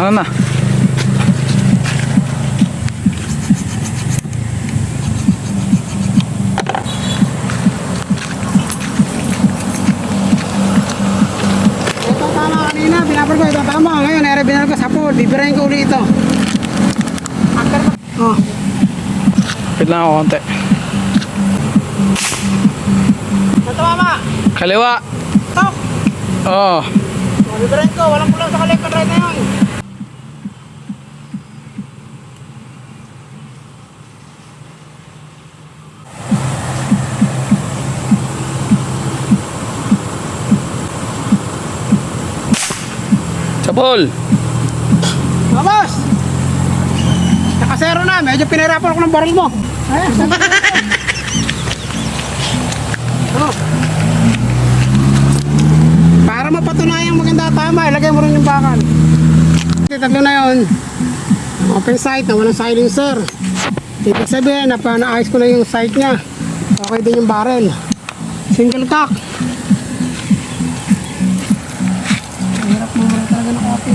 Na? Ito tama kanina, pinapar ko ito tama. Ngayon, ere binal ko sa pool. Bibirahin ko ulit ito. Ko. Oh, Wait lang ako konti. ito mama. Kaliwa. Oo. Oh. Bibirahin ko. Walang kulang sa collector right na yun. Sabol. Vamos! Nakasero na. Medyo pinahirapan ako ng baril mo. Ayan. oh. Para mapatunayan maganda tama, ilagay mo rin yung bakal. Tatlo na yun. Open sight na walang silencer. Ibig sabihin, na naayos ko na yung sight niya. Okay din yung barrel. Single cock.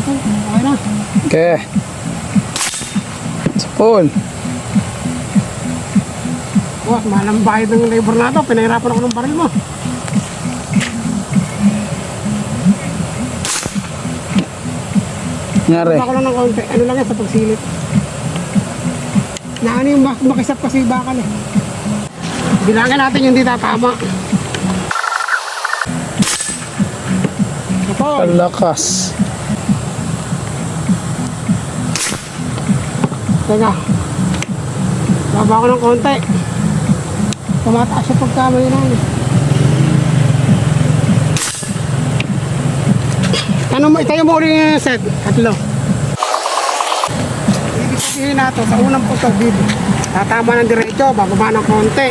Okay na. Okay. Sabol. Wah, mahal ang bayad ng labor na ito. Pinahirapan ako ng baril mo. Nangyari. Ako lang ng konti. Ano lang yan sa pagsilip. Na ano yung mak makisap kasi yung bakal eh. Bilangin natin yung di tatama. Ito. Palakas. Teka. Baba ko ng konti. Tumataas siya pagkamali na yun. Ano mo, itayo mo ulit yung set. Tatlo. Ibig sabihin nato sa unang pusog dito. Tatama ng diretso, bababa ng konti.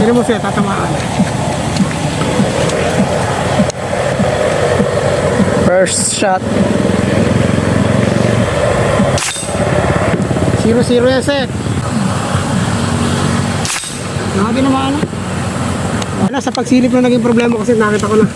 Sino mo siya, tatamaan. First shot. Zero-zero yan, set. Nakati naman ano. Wala, sa pagsilip na naging problema kasi nakita ko na.